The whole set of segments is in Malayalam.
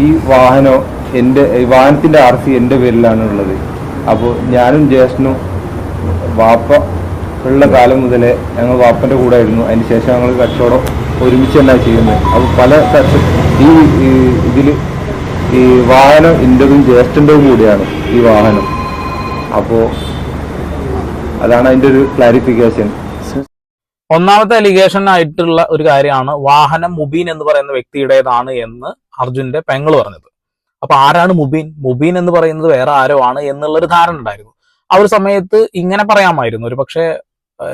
ഈ വാഹനം എന്റെ ഈ വാഹനത്തിന്റെ ആർ സി എന്റെ പേരിലാണ് ഉള്ളത് അപ്പോൾ ഞാനും ജ്യേഷ്ഠനും വാപ്പ ഉള്ള കാലം മുതലേ ഞങ്ങൾ വാപ്പന്റെ കൂടെ ആയിരുന്നു. അതിന് ശേഷം ഞങ്ങൾ കച്ചവടം ഒരുമിച്ച് തന്നെ ചെയ്യുന്നത്. അപ്പോൾ പല ഈ ഇതിൽ ഈ വാഹനം എന്റെതും ജ്യേഷ്ഠന്റെതും കൂടിയാണ് ഈ വാഹനം. അപ്പോൾ അതാണ് അതിന്റെ ഒരു ക്ലാരിഫിക്കേഷൻ ഒന്നാമത്തെ അലിഗേഷൻ ആയിട്ടുള്ള ഒരു കാര്യമാണ് വാഹനം മുബീൻ എന്ന് പറയുന്ന വ്യക്തിയുടേതാണ് എന്ന് അർജുന്റെ പെങ്ങൾ പറഞ്ഞത്. അപ്പൊ ആരാണ് മുബീൻ? മുബീൻ എന്ന് പറയുന്നത് വേറെ ആരോ ആണ് എന്നുള്ളൊരു ധാരണ ഉണ്ടായിരുന്നു. ആ ഒരു സമയത്ത് ഇങ്ങനെ പറയാമായിരുന്നു. ഒരു പക്ഷേ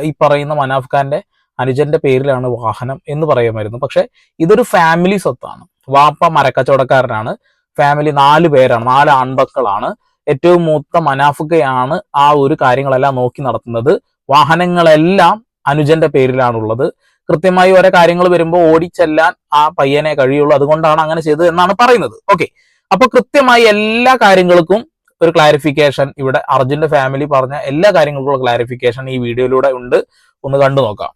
ഈ പറയുന്ന മനാഫ് ഖാന്റെ അനുജന്റെ പേരിലാണ് വാഹനം എന്ന് പറയാമായിരുന്നു. പക്ഷെ ഇതൊരു ഫാമിലി സ്വത്താണ്. വാപ്പ മരക്കച്ചവടക്കാരനാണ്. ഫാമിലി നാല് പേരാണ് നാല് ആൺമക്കളാണ്. ഏറ്റവും മൂത്ത മനാഫുക്കയാണ് ആ ഒരു കാര്യങ്ങളെല്ലാം നോക്കി നടത്തുന്നത്. വാഹനങ്ങളെല്ലാം അനുജന്റെ പേരിലാണുള്ളത്. കൃത്യമായി ഓരോ കാര്യങ്ങൾ വരുമ്പോൾ ഓടിച്ചെല്ലാൻ ആ പയ്യനെ കഴിയുള്ളൂ. അതുകൊണ്ടാണ് അങ്ങനെ ചെയ്തത് എന്നാണ് പറയുന്നത്. ഓക്കെ അപ്പൊ കൃത്യമായി എല്ലാ കാര്യങ്ങൾക്കും ഒരു ക്ലാരിഫിക്കേഷൻ ഇവിടെ അർജുന്റെ ഫാമിലി പറഞ്ഞ എല്ലാ കാര്യങ്ങൾക്കുള്ള ക്ലാരിഫിക്കേഷൻ ഈ വീഡിയോയിലൂടെ ഉണ്ട്. ഒന്ന് കണ്ടു നോക്കാം.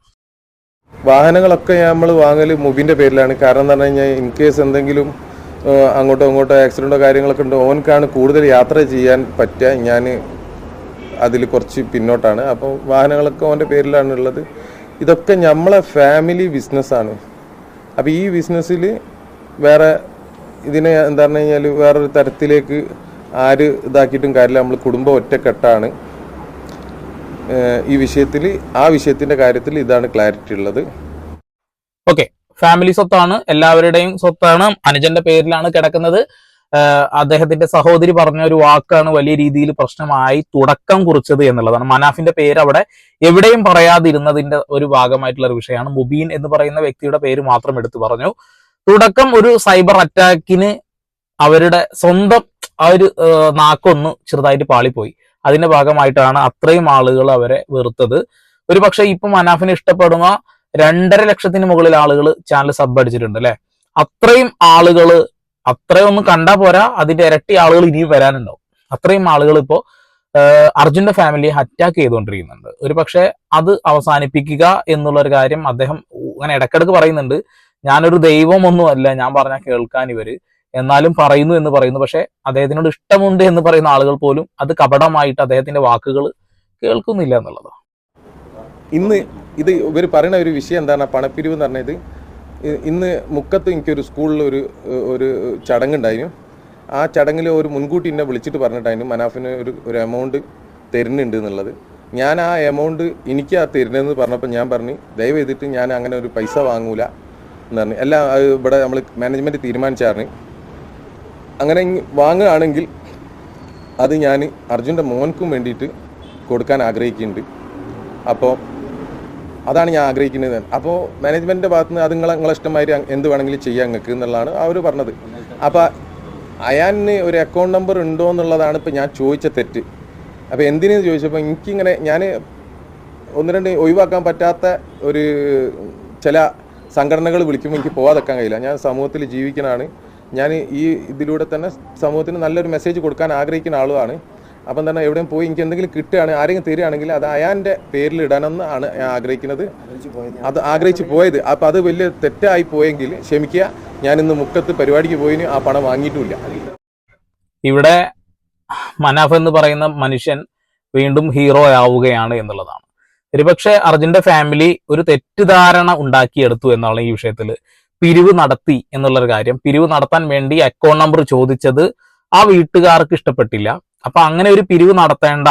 വാഹനങ്ങളൊക്കെ നമ്മൾ വാങ്ങൽ മുബിന്റെ പേരിലാണ്. കാരണം എന്ന് പറഞ്ഞു കഴിഞ്ഞാൽ ഇൻ കേസ് എന്തെങ്കിലും അങ്ങോട്ടോ ഇങ്ങോട്ടോ ആക്സിഡന്റോ കാര്യങ്ങളൊക്കെ ഉണ്ട് ഓൻക്കാണ് കൂടുതൽ യാത്ര ചെയ്യാൻ പറ്റുക. ഞാൻ അതിൽ കുറച്ച് പിന്നോട്ടാണ്. അപ്പോൾ വാഹനങ്ങളൊക്കെ അവന്റെ പേരിലാണ് ഉള്ളത് ഇതൊക്കെ നമ്മളെ ഫാമിലി ബിസിനസ്സാണ് അപ്പോൾ ഈ ബിസിനസ്സിൽ വേറെ ഇതിനെ എന്താ പറഞ്ഞു കഴിഞ്ഞാൽ വേറൊരു തരത്തിലേക്ക് ആര് ഇതാക്കിയിട്ടും കാര്യമില്ല. നമ്മൾ കുടുംബം ഒറ്റക്കെട്ടാണ്. ഈ വിഷയത്തിൽ ആ വിഷയത്തിന്റെ കാര്യത്തിൽ ഇതാണ് ക്ലാരിറ്റി ഉള്ളത്. ഓക്കെ ഫാമിലി സ്വത്താണ് എല്ലാവരുടെയും സ്വത്താണ്. അനുജന്റെ പേരിലാണ് കിടക്കുന്നത്. അദ്ദേഹത്തിന്റെ സഹോദരി പറഞ്ഞ ഒരു വാക്കാണ് വലിയ രീതിയിൽ പ്രശ്നമായി തുടക്കം കുറിച്ചത് എന്നുള്ളതാണ്. മനാഫിന്റെ പേര് അവിടെ എവിടെയും പറയാതിരുന്നതിന്റെ ഒരു ഭാഗമായിട്ടുള്ള ഒരു വിഷയമാണ്. മുബീൻ എന്ന് പറയുന്ന വ്യക്തിയുടെ പേര് മാത്രം എടുത്തു പറഞ്ഞു. തുടക്കം ഒരു സൈബർ അറ്റാക്കിന് അവരുടെ സ്വന്തം ആ ഒരു നാക്കൊന്ന് ചെറുതായിട്ട് പാളിപ്പോയി. അതിന്റെ ഭാഗമായിട്ടാണ് അത്രയും ആളുകൾ അവരെ വെറുത്തത്. ഒരു പക്ഷെ ഇപ്പൊ മനാഫിനെ ഇഷ്ടപ്പെടുന്ന രണ്ടര ലക്ഷത്തിന് മുകളിൽ ആളുകൾ ചാനൽ സബ് അടിച്ചിട്ടുണ്ട് അല്ലെ? അത്രയും ആളുകൾ അത്രയൊന്നും കണ്ടാ പോരാ അതിന്റെ ഇരട്ടി ആളുകൾ ഇനിയും വരാനുണ്ടാവും. അത്രയും ആളുകൾ ഇപ്പോ അർജുന്റെ ഫാമിലിയെ അറ്റാക്ക് ചെയ്തുകൊണ്ടിരിക്കുന്നുണ്ട് ഒരു പക്ഷെ അത് അവസാനിപ്പിക്കുക എന്നുള്ള ഒരു കാര്യം അദ്ദേഹം അങ്ങനെ ഇടക്കിടക്ക് പറയുന്നുണ്ട്. ഞാനൊരു ദൈവമൊന്നുമല്ല ഞാൻ പറഞ്ഞാൽ കേൾക്കാൻ ഇവർ. എന്നാലും പറയുന്നു എന്ന് പറയുന്നു. പക്ഷെ അദ്ദേഹത്തിനോട് ഇഷ്ടമുണ്ട് എന്ന് പറയുന്ന ആളുകൾ പോലും അത് കപടമായിട്ട് അദ്ദേഹത്തിന്റെ വാക്കുകൾ കേൾക്കുന്നില്ല എന്നുള്ളതാണ്. ഇന്ന് ഇത് ഇവർ പറയുന്ന ഒരു വിഷയം എന്താണ്? പണപ്പിരിവ് എന്ന് പറഞ്ഞത് ഇന്ന് മുക്കത്ത് എനിക്കൊരു സ്കൂളിൽ ഒരു ഒരു ചടങ്ങുണ്ടായിരുന്നു. ആ ചടങ്ങിൽ ഒരു മുൻകൂട്ടി എന്നെ വിളിച്ചിട്ട് പറഞ്ഞിട്ടായിരുന്നു മനാഫിന് ഒരു ഒരു എമൗണ്ട് തരുന്നുണ്ട് എന്നുള്ളത്. ഞാൻ ആ എമൗണ്ട് എനിക്ക് ആ തരുന്നതെന്ന് പറഞ്ഞപ്പോൾ ഞാൻ പറഞ്ഞു ദയവ് ചെയ്തിട്ട് ഞാൻ അങ്ങനെ ഒരു പൈസ വാങ്ങൂല എന്ന് പറഞ്ഞു. എല്ലാം ഇവിടെ നമ്മൾ മാനേജ്മെന്റ് തീരുമാനിച്ചായിരുന്നു അങ്ങനെ വാങ്ങുകയാണെങ്കിൽ അത് ഞാൻ അർജുന്റെ മോൻക്കും വേണ്ടിയിട്ട് കൊടുക്കാൻ ആഗ്രഹിക്കുന്നുണ്ട്. അപ്പോൾ അതാണ് ഞാൻ ആഗ്രഹിക്കുന്നത്. അപ്പോൾ മാനേജ്മെന്റിന്റെ ഭാഗത്ത് നിന്ന് അത് നിങ്ങളെ നിങ്ങളെ ഇഷ്ടമായിട്ട് എന്ത് വേണമെങ്കിലും ചെയ്യാം നിങ്ങൾക്ക് എന്നുള്ളതാണ് അവർ പറഞ്ഞത്. അപ്പോൾ അയാന് ഒരു അക്കൗണ്ട് നമ്പർ ഉണ്ടോ എന്നുള്ളതാണ് ഇപ്പോൾ ഞാൻ ചോദിച്ച തെറ്റ്. അപ്പോൾ എന്തിനെന്ന് ചോദിച്ചപ്പോൾ എനിക്കിങ്ങനെ ഞാൻ ഒന്ന് രണ്ട് ഒഴിവാക്കാൻ പറ്റാത്ത ഒരു ചില സംഘടനകൾ വിളിക്കുമ്പോൾ എനിക്ക് പോകാതെക്കാൻ കഴിയില്ല. ഞാൻ സമൂഹത്തിൽ ജീവിക്കുന്നതാണ് ഞാൻ ഈ ഇതിലൂടെ തന്നെ സമൂഹത്തിന് നല്ലൊരു മെസ്സേജ് കൊടുക്കാൻ ആഗ്രഹിക്കുന്ന ആളുമാണ് അപ്പം തന്നെ എവിടെയും പോയി എനിക്ക് എന്തെങ്കിലും കിട്ടുകയാണെങ്കിൽ ആരെങ്കിലും തരികയാണെങ്കിൽ അത് അയാന്റെ പേരിൽ ഇടണമെന്ന് ആണ് ഞാൻ ആഗ്രഹിക്കുന്നത്. അത് ആഗ്രഹിച്ച് പോയത്. അപ്പം അത് വലിയ തെറ്റായി പോയെങ്കിൽ ക്ഷമിക്കുക. ഞാൻ ഇന്ന് മുക്കത്ത് പരിപാടിക്ക് പോയിന് ആ പണം വാങ്ങിയിട്ടുമില്ല ഇവിടെ മനാഫ് എന്ന് പറയുന്ന മനുഷ്യൻ വീണ്ടും ഹീറോ ആവുകയാണ് എന്നുള്ളതാണ്. ഒരുപക്ഷെ അർജുന്റെ ഫാമിലി ഒരു തെറ്റിദ്ധാരണ ഉണ്ടാക്കിയെടുത്തു എന്നുള്ള ഈ വിഷയത്തിൽ പിരിവ് നടത്തി എന്നുള്ളൊരു കാര്യം. പിരിവ് നടത്താൻ വേണ്ടി അക്കൗണ്ട് നമ്പർ ചോദിച്ചത് ആ വീട്ടുകാർക്ക് ഇഷ്ടപ്പെട്ടില്ല. അപ്പൊ അങ്ങനെ ഒരു പിരിവ് നടത്തേണ്ട.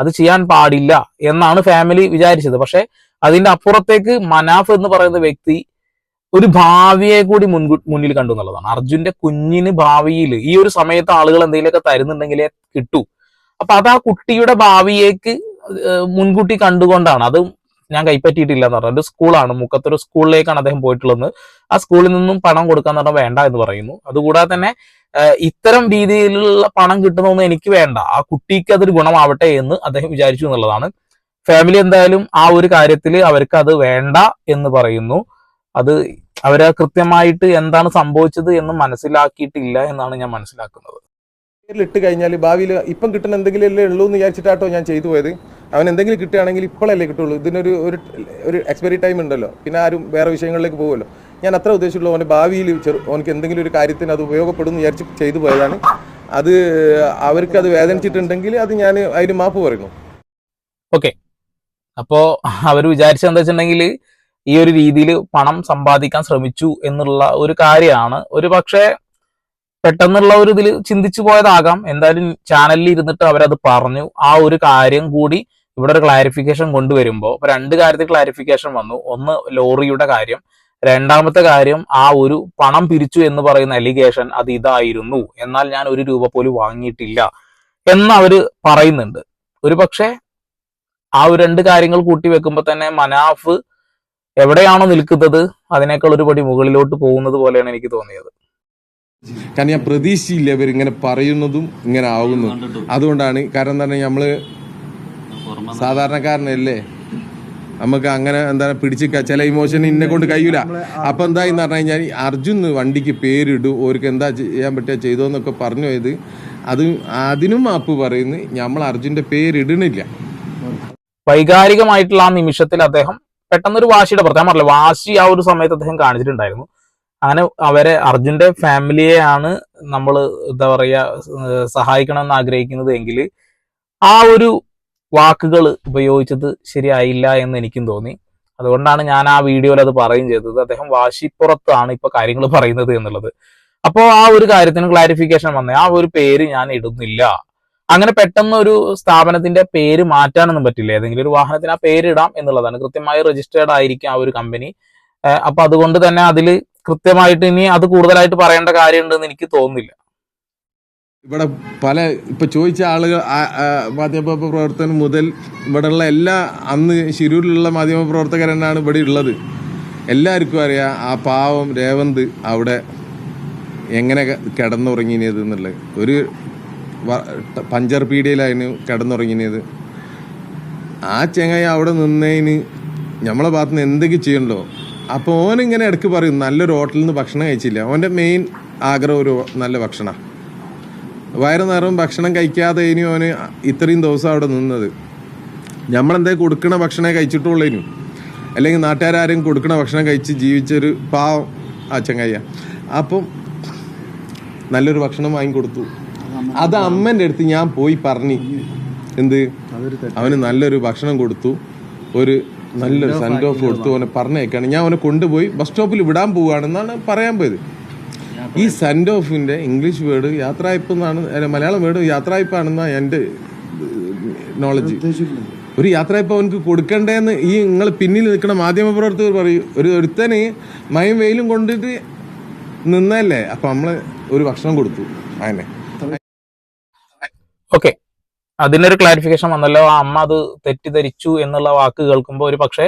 അത് ചെയ്യാൻ പാടില്ല എന്നാണ് ഫാമിലി വിചാരിച്ചത്. പക്ഷെ അതിന്റെ അപ്പുറത്തേക്ക് മനാഫ് എന്ന് പറയുന്ന വ്യക്തി ഒരു ഭാവിയെ കൂടി മുൻകു മുന്നിൽ കണ്ടു എന്നുള്ളതാണ്. അർജുന്റെ കുഞ്ഞിന് ഭാവിയിൽ ഈ ഒരു സമയത്ത് ആളുകൾ എന്തെങ്കിലുമൊക്കെ തരുന്നുണ്ടെങ്കിലേ കിട്ടൂ. അപ്പൊ അത് ആ കുട്ടിയുടെ ഭാവിയേക്ക് മുൻകൂട്ടി കണ്ടുകൊണ്ടാണ്. അത് ഞാൻ കൈപ്പറ്റിയിട്ടില്ല എന്ന് പറഞ്ഞത് സ്കൂളാണ്. മുക്കത്തൊരു സ്കൂളിലേക്കാണ് അദ്ദേഹം പോയിട്ടുള്ളത്. ആ സ്കൂളിൽ നിന്നും പണം കൊടുക്കാൻ പറഞ്ഞാൽ വേണ്ട എന്ന് പറയുന്നു. അതുകൂടാതെ തന്നെ ഇത്തരം രീതിയിലുള്ള പണം കിട്ടുന്നൊന്നും എനിക്ക് വേണ്ട. ആ കുട്ടിക്ക് അതൊരു ഗുണമാവട്ടെ എന്ന് അദ്ദേഹം വിചാരിച്ചു എന്നുള്ളതാണ്. ഫാമിലി എന്തായാലും ആ ഒരു കാര്യത്തിൽ അവർക്ക് അത് വേണ്ട എന്ന് പറയുന്നു. അത് അവരെ കൃത്യമായിട്ട് എന്താണ് സംഭവിച്ചത് എന്ന് മനസ്സിലാക്കിയിട്ടില്ല എന്നാണ് ഞാൻ മനസ്സിലാക്കുന്നത്. ഇട്ട് കഴിഞ്ഞാൽ ഭാവിയിൽ ഇപ്പം കിട്ടുന്ന എന്തെങ്കിലും അല്ലേ ഉള്ളൂ എന്ന് വിചാരിച്ചിട്ടാട്ടോ ഞാൻ ചെയ്തു പോയത്. അവൻ എന്തെങ്കിലും കിട്ടുകയാണെങ്കിൽ ഇപ്പോഴല്ലേ കിട്ടുള്ളൂ. ഇതിനൊരു ഒരു ഒരു എക്സ്പയറി ടൈം ഉണ്ടല്ലോ. പിന്നെ ആരും വേറെ വിഷയങ്ങളിലേക്ക് പോകുമല്ലോ ഞാൻ അത്ര ഉദ്ദേശിച്ചുള്ളൂ അവന്റെ ഭാവിയിൽ ചെറു അവനക്ക് എന്തെങ്കിലും ഒരു കാര്യത്തിന് അത് ഉപയോഗപ്പെടും എന്ന് വിചാരിച്ച് ചെയ്തു പോയതാണ്. അത് അവർക്ക് അത് വേദനിച്ചിട്ടുണ്ടെങ്കിൽ അത് ഞാൻ അതിന് മാപ്പ് പറയുന്നു. ഓക്കെ. അപ്പോ അവർ വിചാരിച്ചത് എന്താ വെച്ചിട്ടുണ്ടെങ്കിൽ ഈ ഒരു രീതിയിൽ പണം സമ്പാദിക്കാൻ ശ്രമിച്ചു എന്നുള്ള ഒരു കാര്യമാണ്. ഒരു പക്ഷേ പെട്ടെന്നുള്ള ഒരു ഇതിൽ ചിന്തിച്ചു പോയതാകാം. എന്തായാലും ചാനലിൽ ഇരുന്നിട്ട് അവരത് പറഞ്ഞു. ആ ഒരു കാര്യം കൂടി ഇവിടെ ഒരു ക്ലാരിഫിക്കേഷൻ കൊണ്ടുവരുമ്പോൾ രണ്ട് കാര്യത്തിൽ ക്ലാരിഫിക്കേഷൻ വന്നു. ഒന്ന് ലോറിയുടെ കാര്യം. രണ്ടാമത്തെ കാര്യം ആ ഒരു പണം പിരിച്ചു എന്ന് പറയുന്ന അലിഗേഷൻ അത് ഇതായിരുന്നു. എന്നാൽ ഞാൻ ഒരു രൂപ പോലും വാങ്ങിയിട്ടില്ല എന്ന് അവർ പറയുന്നുണ്ട്. ഒരു പക്ഷേ ആ ഒരു രണ്ട് കാര്യങ്ങൾ കൂട്ടി വെക്കുമ്പോൾ തന്നെ മനാഫ് എവിടെയാണോ നിൽക്കുന്നത് അതിനേക്കാൾ ഒരുപടി മുകളിലോട്ട് പോകുന്നത് പോലെയാണ് എനിക്ക് തോന്നിയത്. കാരണം ഞാൻ പ്രതീക്ഷയില്ല ഇവരിങ്ങനെ പറയുന്നതും ഇങ്ങനെ ആവുന്നതും. അതുകൊണ്ടാണ് കാരണം എന്താ പറഞ്ഞാൽ നമ്മൾ സാധാരണക്കാരനല്ലേ? നമുക്ക് അങ്ങനെ എന്താ പിടിച്ച് ചില ഇമോഷൻ ഇന്നെ കൊണ്ട് കഴിയൂല. അപ്പൊ എന്താന്ന് പറഞ്ഞു കഴിഞ്ഞാൽ അർജുൻ വണ്ടിക്ക് പേരിടും ഓർക്ക് എന്താ ചെയ്യാൻ പറ്റുക ചെയ്തോന്നൊക്കെ പറഞ്ഞു പോയത്. അത് അതിനും മാപ്പ് പറയുന്നു നമ്മൾ അർജുന്റെ പേരിടണില്ല വൈകാരികമായിട്ടുള്ള ആ നിമിഷത്തിൽ അദ്ദേഹം പെട്ടെന്നൊരു വാശിയുടെ പുറത്ത് ഞാൻ പറഞ്ഞില്ല വാശി ആ ഒരു സമയത്ത് അദ്ദേഹം കാണിച്ചിട്ടുണ്ടായിരുന്നു. അങ്ങനെ അവരെ അർജുന്റെ ഫാമിലിയെയാണ് നമ്മൾ എന്താ പറയാ സഹായിക്കണം സഹായിക്കണമെന്ന് ആഗ്രഹിക്കുന്നത് എങ്കിൽ ആ ഒരു വാക്കുകൾ ഉപയോഗിച്ചത് ശരിയായില്ല എന്ന് എനിക്കും തോന്നി. അതുകൊണ്ടാണ് ഞാൻ ആ വീഡിയോയിൽ അത് പറയുകയും ചെയ്തത്. അദ്ദേഹം വാശിപ്പുറത്താണ് ഇപ്പൊ കാര്യങ്ങൾ പറയുന്നത് എന്നുള്ളത്. അപ്പോൾ ആ ഒരു കാര്യത്തിന് ക്ലാരിഫിക്കേഷൻ വന്നേ. ആ ഒരു പേര് ഞാൻ ഇടുന്നില്ല. അങ്ങനെ പെട്ടെന്ന് ഒരു സ്ഥാപനത്തിന്റെ പേര് മാറ്റാനൊന്നും പറ്റില്ല. ഏതെങ്കിലും ഒരു വാഹനത്തിന് ആ പേരിടാം എന്നുള്ളതാണ്. കൃത്യമായി രജിസ്റ്റേർഡ് ആയിരിക്കും ആ ഒരു കമ്പനി അപ്പൊ അതുകൊണ്ട് തന്നെ അതിൽ കൃത്യമായിട്ട് ഇനി അത് കൂടുതലായിട്ട് പറയേണ്ട കാര്യമുണ്ടെന്ന് എനിക്ക് തോന്നുന്നില്ല. ഇവിടെ പല ഇപ്പൊ ചോദിച്ച ആളുകൾ മാധ്യമ പ്രവർത്തനം മുതൽ ഇവിടെയുള്ള എല്ലാ അന്ന് ശിരൂരിലുള്ള മാധ്യമ പ്രവർത്തകരെന്നാണ് ഇവിടെ ഉള്ളത്. എല്ലാവർക്കും അറിയാം ആ പാവം രേവന്ത് അവിടെ എങ്ങനെ കിടന്നുറങ്ങിയത് എന്നുള്ളത്. ഒരു പഞ്ചർ പീഡിയയിലായിരുന്നു കിടന്നുറങ്ങിയത് ആ ചെങ്ങായി അവിടെ നിന്നതിന് നമ്മളെ ഭാഗത്തുനിന്ന് എന്തൊക്കെ ചെയ്യണ്ടോ അപ്പോൾ ഇങ്ങനെ ഇടയ്ക്ക് പറയും നല്ലൊരു ഹോട്ടലിൽ നിന്ന് ഭക്ഷണം കഴിച്ചില്ല. ഓന്റെ മെയിൻ ആഗ്രഹം ഒരു നല്ല ഭക്ഷണമാണ് വയറ് നിറവും ഭക്ഷണം കഴിക്കാതെ ഇനി ഓന് ഇത്രയും ദിവസം അവിടെ നിന്നത്. നമ്മളെന്തേ കൊടുക്കണ ഭക്ഷണമേ കഴിച്ചിട്ടുള്ളേനു. അല്ലെങ്കിൽ നാട്ടുകാരും കൊടുക്കണ ഭക്ഷണം കഴിച്ച് ജീവിച്ചൊരു പാവം ആ ചങ്ങയ്യ അപ്പം നല്ലൊരു ഭക്ഷണം വാങ്ങിക്കൊടുത്തു അത് അമ്മന്റെ അടുത്ത് ഞാൻ പോയി പറഞ്ഞു. എന്ത്? അവന് നല്ലൊരു ഭക്ഷണം കൊടുത്തു. ഒരു നല്ലൊരു സെൻഡ് ഓഫ് കൊടുത്തു അവനെ പറഞ്ഞേക്കാണ് ഞാൻ അവനെ കൊണ്ടുപോയി ബസ് സ്റ്റോപ്പിൽ വിടാൻ പോവുകയാണെന്നാണ് പറയാൻ പോയത്. ഈ സെൻഡ് ഓഫിന്റെ ഇംഗ്ലീഷ് വേർഡ് യാത്രായ്പ് എന്നാണ് മലയാളം വേർഡ് യാത്രായ്പാണെന്നാണ് എന്റെ നോളജ് ഒരു യാത്രയപ്പം അവനക്ക് കൊടുക്കണ്ടേന്ന് ഈ നിങ്ങൾ പിന്നിൽ നിൽക്കുന്ന മാധ്യമപ്രവർത്തകർ പറയും. ഒരു ഒരുത്തന് മയം വെയിലും കൊണ്ടിട്ട് നിന്നല്ലേ? അപ്പൊ നമ്മൾ ഒരു ഭക്ഷണം കൊടുത്തു. അങ്ങനെ. ഓക്കെ അതിനൊരു ക്ലാരിഫിക്കേഷൻ വന്നല്ലോ. ആ അമ്മ അത് തെറ്റിദ്ധരിച്ചു എന്നുള്ള വാക്ക് കേൾക്കുമ്പോൾ ഒരു പക്ഷേ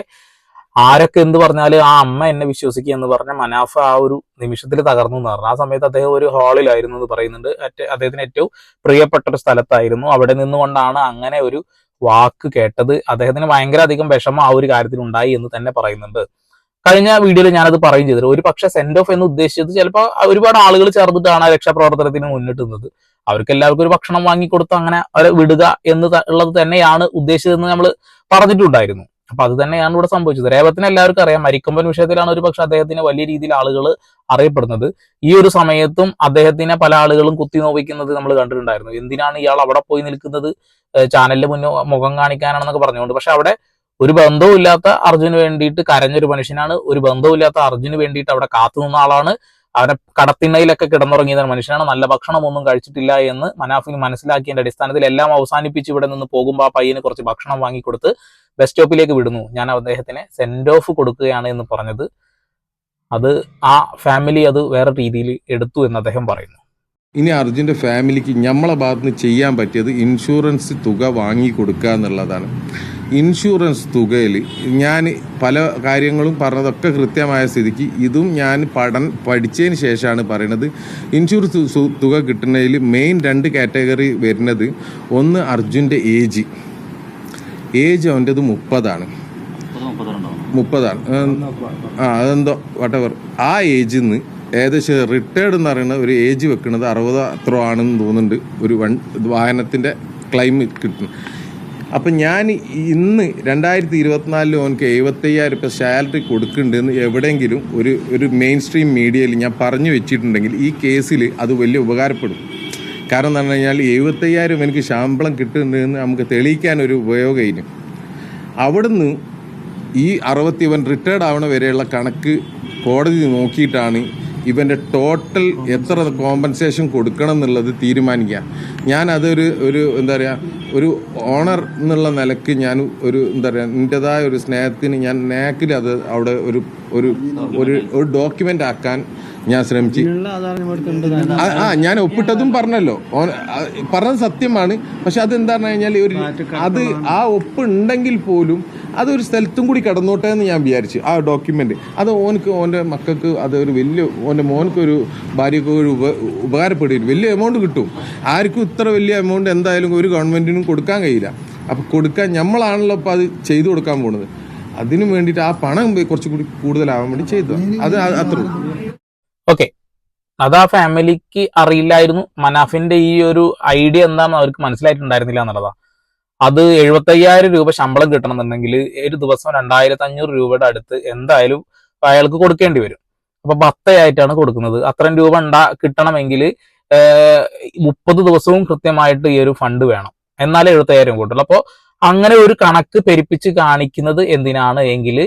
ആരൊക്കെ എന്ത് പറഞ്ഞാലും ആ അമ്മ എന്നെ വിശ്വസിക്കുക എന്ന് പറഞ്ഞ മനാഫ ആ ഒരു നിമിഷത്തിൽ തകർന്നു എന്ന് പറഞ്ഞു. ആ സമയത്ത് അദ്ദേഹം ഒരു ഹാളിലായിരുന്നു എന്ന് പറയുന്നുണ്ട്. അദ്ദേഹത്തിന് ഏറ്റവും പ്രിയപ്പെട്ട ഒരു സ്ഥലത്തായിരുന്നു. അവിടെ നിന്നുകൊണ്ടാണ് അങ്ങനെ ഒരു വാക്ക് കേട്ടത്. അദ്ദേഹത്തിന് ഭയങ്കര അധികം വിഷമം ആ ഒരു കാര്യത്തിൽ ഉണ്ടായി എന്ന് തന്നെ പറയുന്നുണ്ട്. കഴിഞ്ഞ വീഡിയോയിൽ ഞാനത് പറയും ചെയ്തിട്ട് ഒരു പക്ഷെ സെൻഡ് ഓഫ് എന്ന് ഉദ്ദേശിച്ചത് ചിലപ്പോൾ ഒരുപാട് ആളുകൾ ചേർന്നിട്ടാണ് രക്ഷാപ്രവർത്തനത്തിന് മുന്നിട്ട് നിന്നത് അവർക്ക് എല്ലാവർക്കും ഒരു ഭക്ഷണം വാങ്ങിക്കൊടുത്ത് അങ്ങനെ അവരെ വിടുക എന്ന് ഉള്ളത് തന്നെയാണ് ഉദ്ദേശിച്ചതെന്ന് നമ്മൾ പറഞ്ഞിട്ടുണ്ടായിരുന്നു. അപ്പൊ അത് തന്നെയാണ് ഇവിടെ സംഭവിച്ചത്. രേവത്തിന് എല്ലാവർക്കും അറിയാം മരിക്കമ്പൻ വിഷയത്തിലാണ് ഒരു പക്ഷെ അദ്ദേഹത്തിന് വലിയ രീതിയിൽ ആളുകൾ അറിയപ്പെടുന്നത്. ഈ ഒരു സമയത്തും അദ്ദേഹത്തിനെ പല ആളുകളും കുത്തി നോവിക്കുന്നത് നമ്മൾ കണ്ടിട്ടുണ്ടായിരുന്നു. എന്തിനാണ് ഇയാൾ അവിടെ പോയി നിൽക്കുന്നത്? ചാനലിന് മുന്നോ മുഖം കാണിക്കാനാണെന്നൊക്കെ പറഞ്ഞുകൊണ്ട്. പക്ഷെ അവിടെ ഒരു ബന്ധവും ഇല്ലാത്ത അർജുന് വേണ്ടിയിട്ട് കരഞ്ഞൊരു മനുഷ്യനാണ്. ഒരു ബന്ധവും ഇല്ലാത്ത അർജുന് വേണ്ടിയിട്ട് അവിടെ കാത്തു നിന്ന ആളാണ്. അവനെ കടത്തിണ്ണയിലൊക്കെ കിടന്നുറങ്ങിയ മനുഷ്യനാണ്. നല്ല ഭക്ഷണമൊന്നും കഴിച്ചിട്ടില്ല എന്ന് മനാഫിന് മനസ്സിലാക്കിയതിന്റെ അടിസ്ഥാനത്തിൽ എല്ലാം അവസാനിപ്പിച്ച് ഇവിടെ നിന്ന് പോകുമ്പോൾ ആ പയ്യന് കുറച്ച് ഭക്ഷണം വാങ്ങിക്കൊടുത്ത് ബസ് സ്റ്റോപ്പിലേക്ക് വിടുന്നു. ഞാൻ അദ്ദേഹത്തിന് സെൻഡ് ഓഫ് കൊടുക്കുകയാണ് എന്ന് പറഞ്ഞത്. അത് ആ ഫാമിലി അത് വേറെ രീതിയിൽ എടുത്തു എന്ന് അദ്ദേഹം പറയുന്നു. ഇനി അർജുന്റെ ഫാമിലിക്ക് നമ്മളെ ഭാഗത്ത് നിന്ന് ചെയ്യാൻ പറ്റിയത് ഇൻഷുറൻസ് തുക വാങ്ങി കൊടുക്കുക എന്നുള്ളതാണ്. ഇൻഷുറൻസ് തുകയിൽ ഞാൻ പല കാര്യങ്ങളും പറഞ്ഞതൊക്കെ കൃത്യമായ സ്ഥിതിക്ക് ഇതും ഞാൻ പഠൻ പഠിച്ചതിന് ശേഷമാണ് പറയുന്നത്. ഇൻഷുറൻസ് തുക കിട്ടുന്നതിൽ മെയിൻ രണ്ട് കാറ്റഗറി വരുന്നത്. ഒന്ന് അർജുന്റെ ഏജ് ഏജ് അവന്റെത് മുപ്പതാണ്. മുപ്പതാണ്. ആ അതെന്തോ വട്ടവർ ആ ഏജിൽ നിന്ന് ഏകദേശം റിട്ടയർഡ് എന്ന് പറയുന്ന ഒരു ഏജ് വെക്കുന്നത് അറുപത് അത്ര ആണെന്ന് തോന്നുന്നുണ്ട്. ഒരു വൺ വാഹനത്തിന്റെ ക്ലൈം കിട്ടുന്നു അപ്പം ഞാൻ ഇന്ന് രണ്ടായിരത്തി ഇരുപത്തിനാലിൽ ഓനക്ക് എഴുപത്തയ്യായിരം രൂപ സാലറി കൊടുക്കുന്നുണ്ടെന്ന് എവിടെയെങ്കിലും ഒരു ഒരു മെയിൻ സ്ട്രീം മീഡിയയിൽ ഞാൻ പറഞ്ഞു വെച്ചിട്ടുണ്ടെങ്കിൽ ഈ കേസിൽ അത് വലിയ ഉപകാരപ്പെടും. കാരണം എന്ന് പറഞ്ഞു കഴിഞ്ഞാൽ എഴുപത്തയ്യായിരം എനിക്ക് ശമ്പളം കിട്ടുന്നുണ്ടെന്ന് നമുക്ക് തെളിയിക്കാൻ ഒരു ഉപയോഗം അവിടുന്ന് ഈ അറുപത്തി ഇവൻ റിട്ടയർഡ് ആവണ വരെയുള്ള കണക്ക് കോടതി നോക്കിയിട്ടാണ് ഇവന്റെ ടോട്ടൽ എത്ര കോമ്പൻസേഷൻ കൊടുക്കണം എന്നുള്ളത് തീരുമാനിക്കുക. ഞാൻ അതൊരു ഒരു എന്താ പറയുക ഒരു ഓണർ എന്നുള്ള നിലയ്ക്ക് ഞാൻ ഒരു എന്താ പറയുക എന്റെതായ ഒരു സ്നേഹത്തിന് ഞാൻ നാക്കിൽ അത് അവിടെ ഒരു ഒരു ഒരു ഡോക്യുമെന്റ് ആക്കാൻ ഞാൻ ശ്രമിച്ചു. ആ ഞാൻ ഒപ്പിട്ടതും പറഞ്ഞല്ലോ. പറഞ്ഞത് സത്യമാണ്. പക്ഷെ അതെന്താ പറഞ്ഞു കഴിഞ്ഞാൽ ഒരു അത് ആ ഒപ്പ് ഉണ്ടെങ്കിൽ പോലും അതൊരു സ്ഥലത്തും കൂടി കിടന്നോട്ടെ എന്ന് ഞാൻ വിചാരിച്ചു. ആ ഡോക്യുമെന്റ്. അത് ഓനക്ക് ഓന്റെ മക്കൾക്ക് അത് ഒരു വലിയ ഓന്റെ മോനക്ക് ഒരു ഭാര്യക്ക് ഒരു ഉപ ഉപകാരപ്പെടുകയും വലിയ എമൗണ്ട് കിട്ടും. ആർക്കും ഇത്ര വലിയ എമൗണ്ട് എന്തായാലും ഒരു ഗവൺമെന്റിനും കൊടുക്കാൻ കഴിയില്ല. അപ്പൊ കൊടുക്കാൻ നമ്മളാണല്ലോ അപ്പൊ അത് ചെയ്തു കൊടുക്കാൻ പോണത്. അതിനു വേണ്ടിയിട്ട് ആ പണം കുറച്ചുകൂടി കൂടുതലാവാൻ വേണ്ടി ചെയ്തു. അത് അ- അത്രേ ഉള്ളൂ. ഓക്കെ അതാ ഫാമിലിക്ക് അറിയില്ലായിരുന്നു. മനാഫിന്റെ ഈ ഒരു ഐഡിയ എന്താണെന്ന് അവർക്ക് മനസ്സിലായിട്ടുണ്ടായിരുന്നില്ല എന്നുള്ളതാ. അത് എഴുപത്തയ്യായിരം രൂപ ശമ്പളം കിട്ടണമെന്നുണ്ടെങ്കിൽ ഒരു ദിവസം രണ്ടായിരത്തി അഞ്ഞൂറ് രൂപയുടെ അടുത്ത് എന്തായാലും അയാൾക്ക് കൊടുക്കേണ്ടി വരും. അപ്പൊ ഭത്തയായിട്ടാണ് കൊടുക്കുന്നത്. അത്രയും രൂപ ഉണ്ടാ കിട്ടണമെങ്കിൽ മുപ്പത് ദിവസവും കൃത്യമായിട്ട് ഈ ഒരു ഫണ്ട് വേണം. എന്നാലേ എഴുപത്തയ്യായിരം കൂട്ടുള്ളൂ അപ്പോൾ അങ്ങനെ ഒരു കണക്ക് പെരുപ്പിച്ച് കാണിക്കുന്നത് എന്തിനാണ്? എങ്കിൽ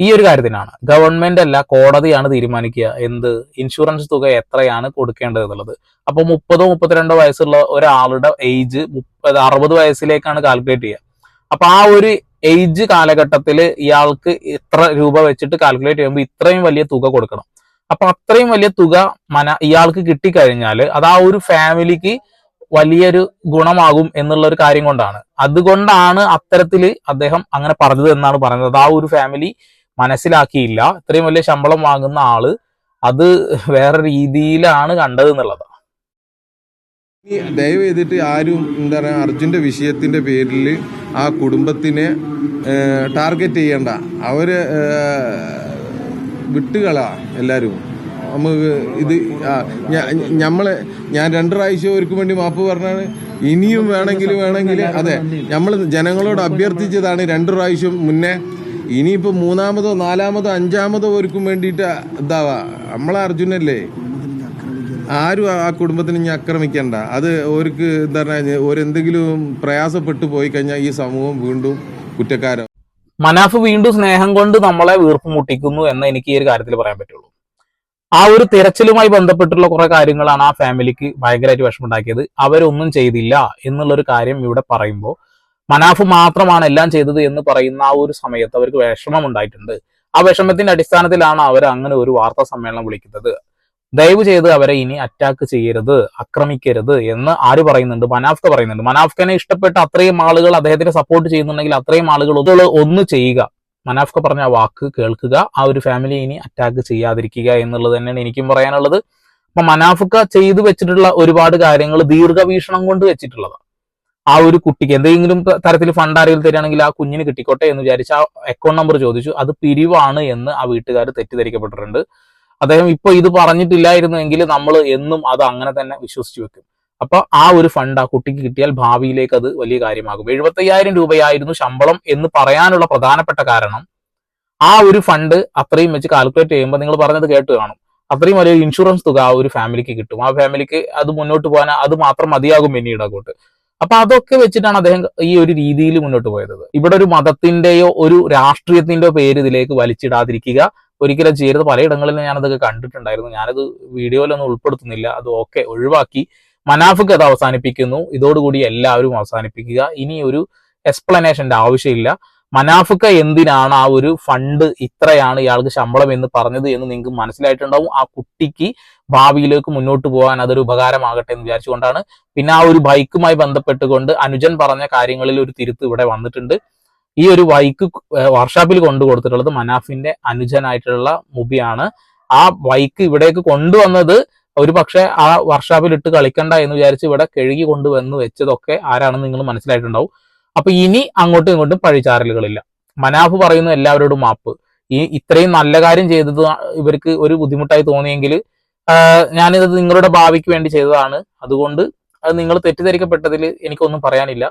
ഈ ഒരു കാര്യത്തിനാണ്. ഗവൺമെന്റ് അല്ല കോടതിയാണ് തീരുമാനിക്കുക എന്ത് ഇൻഷുറൻസ് തുക എത്രയാണ് കൊടുക്കേണ്ടത് എന്നുള്ളത്. അപ്പൊ മുപ്പതോ മുപ്പത്തിരണ്ടോ വയസ്സുള്ള ഒരാളുടെ ഏജ് മുപ്പത് അറുപത് വയസ്സിലേക്കാണ് കാൽക്കുലേറ്റ് ചെയ്യുക. അപ്പൊ ആ ഒരു ഏജ് കാലഘട്ടത്തിൽ ഇയാൾക്ക് ഇത്ര രൂപ വെച്ചിട്ട് കാൽക്കുലേറ്റ് ചെയ്യുമ്പോൾ ഇത്രയും വലിയ തുക കൊടുക്കണം. അപ്പൊ അത്രയും വലിയ തുക മന ഇയാൾക്ക് കിട്ടിക്കഴിഞ്ഞാൽ അത് ആ ഒരു ഫാമിലിക്ക് വലിയൊരു ഗുണമാകും എന്നുള്ള ഒരു കാര്യം കൊണ്ടാണ്. അതുകൊണ്ടാണ് അത്തരത്തിൽ അദ്ദേഹം അങ്ങനെ പറഞ്ഞത് എന്നാണ് പറയുന്നത് ആ ഒരു ഫാമിലി മനസ്സിലാക്കിയില്ല. ഇത്രയും വലിയ ശമ്പളം വാങ്ങുന്ന ആൾ അത് വേറെ രീതിയിലാണ് കണ്ടത് എന്നുള്ളത് ദയവ് ചെയ്തിട്ട് ആരും എന്താ പറയുക അർജുന്റെ വിഷയത്തിന്റെ പേരിൽ ആ കുടുംബത്തിനെ ടാർഗറ്റ് ചെയ്യണ്ട. ഏഹ്, വിട്ടുകളാ എല്ലാവരും നമുക്ക് ഇത് നമ്മളെ ഞാൻ രണ്ട് പ്രാവശ്യം അവർക്ക് വേണ്ടി മാപ്പ് പറഞ്ഞാണ്. ഇനിയും വേണമെങ്കിൽ വേണമെങ്കിൽ അതെ നമ്മൾ ജനങ്ങളോട് അഭ്യർത്ഥിച്ചതാണ് രണ്ട് പ്രാവശ്യം മുന്നേ ഇനിയിപ്പോ മൂന്നാമതോ നാലാമതോ അഞ്ചാമതോ ഒരുക്കും വേണ്ടിയിട്ട് എന്താവാ നമ്മളെ അർജുനല്ലേ? ആരും ആ കുടുംബത്തിന് ഇനി ആക്രമിക്കണ്ട. അത് അവർക്ക് എന്താ പറഞ്ഞാൽ ഓരെന്തെങ്കിലും പ്രയാസപ്പെട്ടു പോയി കഴിഞ്ഞാൽ ഈ സമൂഹം വീണ്ടും കുറ്റക്കാരോ മനാഫ് വീണ്ടും സ്നേഹം കൊണ്ട് നമ്മളെ വീർപ്പ് മുട്ടിക്കുന്നു എന്ന് എനിക്ക് ഈ ഒരു കാര്യത്തിൽ പറയാൻ പറ്റുള്ളൂ. ആ ഒരു തിരച്ചിലുമായി ബന്ധപ്പെട്ടുള്ള കുറെ കാര്യങ്ങളാണ് ആ ഫാമിലിക്ക് ഭയങ്കരമായിട്ട് വിഷമുണ്ടാക്കിയത് അവരൊന്നും ചെയ്തില്ല എന്നുള്ളൊരു കാര്യം ഇവിടെ പറയുമ്പോൾ മനാഫ് മാത്രമാണ് എല്ലാം ചെയ്തത് എന്ന് പറയുന്ന ആ ഒരു സമയത്ത് അവർക്ക് വിഷമം ഉണ്ടായിട്ടുണ്ട്. ആ വിഷമത്തിന്റെ അടിസ്ഥാനത്തിലാണ് അവർ അങ്ങനെ ഒരു വാർത്താ സമ്മേളനം വിളിക്കുന്നത്. ദയവ് ചെയ്ത് അവരെ ഇനി അറ്റാക്ക് ചെയ്യരുത് ആക്രമിക്കരുത് എന്ന് ആര് പറയുന്നുണ്ട്? മനാഫ്ക പറയുന്നുണ്ട്. മനാഫ്കനെ ഇഷ്ടപ്പെട്ട അത്രയും ആളുകൾ അദ്ദേഹത്തിന് സപ്പോർട്ട് ചെയ്യുന്നുണ്ടെങ്കിൽ അത്രയും ആളുകൾ ഒന്ന് ചെയ്യുക. മനാഫ്ക പറഞ്ഞ ആ വാക്ക് കേൾക്കുക ആ ഒരു ഫാമിലി ഇനി അറ്റാക്ക് ചെയ്യാതിരിക്കുക എന്നുള്ളത് തന്നെയാണ് എനിക്കും പറയാനുള്ളത്. അപ്പൊ മനാഫ്ക ചെയ്തു വെച്ചിട്ടുള്ള ഒരുപാട് കാര്യങ്ങൾ ദീർഘവീക്ഷണം കൊണ്ട് വെച്ചിട്ടുള്ളതാണ്. ആ ഒരു കുട്ടിക്ക് എന്തെങ്കിലും തരത്തിൽ ഫണ്ട് ആരെങ്കിലും തരികയാണെങ്കിൽ ആ കുഞ്ഞിന് കിട്ടിക്കോട്ടെ എന്ന് വിചാരിച്ച് ആ അക്കൗണ്ട് നമ്പർ ചോദിച്ചു. അത് പിരിവാണ് എന്ന് ആ വീട്ടുകാർ തെറ്റിദ്ധരിക്കപ്പെട്ടിട്ടുണ്ട്. അദ്ദേഹം ഇപ്പൊ ഇത് പറഞ്ഞിട്ടില്ലായിരുന്നുവെങ്കിൽ നമ്മൾ എന്നും അത് അങ്ങനെ തന്നെ വിശ്വസിച്ചു വെക്കും. അപ്പൊ ആ ഒരു ഫണ്ട് ആ കുട്ടിക്ക് കിട്ടിയാൽ ഭാവിയിലേക്ക് അത് വലിയ കാര്യമാകും. എഴുപത്തയ്യായിരം രൂപയായിരുന്നു ശമ്പളം എന്ന് പറയാനുള്ള പ്രധാനപ്പെട്ട കാരണം ആ ഒരു ഫണ്ട് അത്രയും വെച്ച് കാൽക്കുലേറ്റ് ചെയ്യുമ്പോൾ നിങ്ങൾ പറഞ്ഞത് കേട്ട് കാണും. അത്രയും വലിയ ഇൻഷുറൻസ് തുക ആ ഒരു ഫാമിലിക്ക് കിട്ടും. ആ ഫാമിലിക്ക് അത് മുന്നോട്ട് പോകാൻ അത് മാത്രം മതിയാകും പിന്നീട് അങ്ങോട്ട്. അപ്പൊ അതൊക്കെ വെച്ചിട്ടാണ് അദ്ദേഹം ഈ ഒരു രീതിയിൽ മുന്നോട്ട് പോയത്. ഇവിടെ ഒരു മതത്തിന്റെയോ ഒരു രാഷ്ട്രീയത്തിന്റെയോ പേര് ഇതിലേക്ക് വലിച്ചിടാതിരിക്കുക. ഒരിക്കലും ചെയ്യരുത്. പലയിടങ്ങളിലും ഞാനതൊക്കെ കണ്ടിട്ടുണ്ടായിരുന്നു. ഞാനത് വീഡിയോയിലൊന്നും ഉൾപ്പെടുത്തുന്നില്ല. അത് ഓക്കെ ഒഴിവാക്കി മനാഫിക്ക് അത് അവസാനിപ്പിക്കുന്നു. ഇതോടുകൂടി എല്ലാവരും അവസാനിപ്പിക്കുക. ഇനി ഒരു എക്സ്പ്ലനേഷന്റെ ആവശ്യമില്ല. മനാഫിക്ക എന്തിനാണ് ആ ഒരു ഫണ്ട് ഇത്രയാണ് ഇയാൾക്ക് ശമ്പളം എന്ന് പറഞ്ഞത് എന്ന് നിങ്ങൾക്ക് മനസ്സിലായിട്ടുണ്ടാവും. ആ കുട്ടിക്ക് ഭാവിയിലേക്ക് മുന്നോട്ട് പോകാൻ അതൊരു ഉപകാരമാകട്ടെ എന്ന് വിചാരിച്ചുകൊണ്ടാണ്. പിന്നെ ആ ഒരു ബൈക്കുമായി ബന്ധപ്പെട്ടുകൊണ്ട് അനുജൻ പറഞ്ഞ കാര്യങ്ങളിൽ ഒരു തിരുത്ത് ഇവിടെ വന്നിട്ടുണ്ട്. ഈ ഒരു ബൈക്ക് വർക്ക്ഷോപ്പിൽ കൊണ്ടു കൊടുത്തിട്ടുള്ളത് മനാഫിന്റെ അനുജനായിട്ടുള്ള മുബിയാണ്. ആ ബൈക്ക് ഇവിടേക്ക് കൊണ്ടുവന്നത് ഒരു പക്ഷേ ആ വർക്ക്ഷോപ്പിൽ ഇട്ട് കളിക്കണ്ട എന്ന് വിചാരിച്ച് ഇവിടെ കഴുകി കൊണ്ടുവന്ന് വെച്ചതൊക്കെ ആരാണെന്ന് നിങ്ങൾ മനസ്സിലായിട്ടുണ്ടാവും. അപ്പൊ ഇനി അങ്ങോട്ടും ഇങ്ങോട്ടും പഴിചാറലുകളില്ല. മനാഫ് പറയുന്ന എല്ലാവരോടും മാപ്പ്. ഈ ഇത്രയും നല്ല കാര്യം ചെയ്തത് ഇവർക്ക് ഒരു ബുദ്ധിമുട്ടായി തോന്നിയെങ്കിൽ ഞാനിത് നിങ്ങളുടെ ഭാവിക്ക് വേണ്ടി ചെയ്തതാണ്. അതുകൊണ്ട് അത് നിങ്ങൾ തെറ്റിദ്ധരിക്കപ്പെട്ടതിൽ എനിക്കൊന്നും പറയാനില്ല.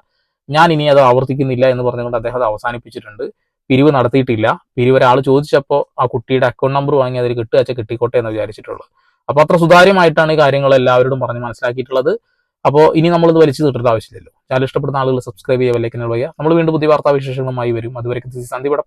ഞാൻ ഇനി അത് ആവർത്തിക്കുന്നില്ല എന്ന് പറഞ്ഞുകൊണ്ട് അദ്ദേഹം അത് അവസാനിപ്പിച്ചിട്ടുണ്ട്. പിരിവ് നടത്തിയിട്ടില്ല. പിരിവ് ഒരാൾ ചോദിച്ചപ്പോൾ ആ കുട്ടിയുടെ അക്കൗണ്ട് നമ്പർ വാങ്ങി അതിൽ കിട്ടുക കിട്ടിക്കോട്ടെ എന്ന് വിചാരിച്ചിട്ടുള്ളത്. അപ്പൊ അത്ര സുതാര്യമായിട്ടാണ് ഈ കാര്യങ്ങൾ എല്ലാവരോടും പറഞ്ഞ് മനസ്സിലാക്കിയിട്ടുള്ളത്. അപ്പോൾ ഇനി നമ്മളിത് വലിച്ചു തീട്ടേണ്ട ആവശ്യമില്ലല്ലോ. ചാനൽ ഇഷ്ടപ്പെടുന്ന ആളുകൾ സബ്സ്ക്രൈബ് ചെയ്യുക വിലക്കിനുള്ള വയ്യ. നമ്മൾ വീണ്ടും പുതിയ വാർത്താ വിശേഷങ്ങളുമായി വരും അതുവരെ സന്ദീപ്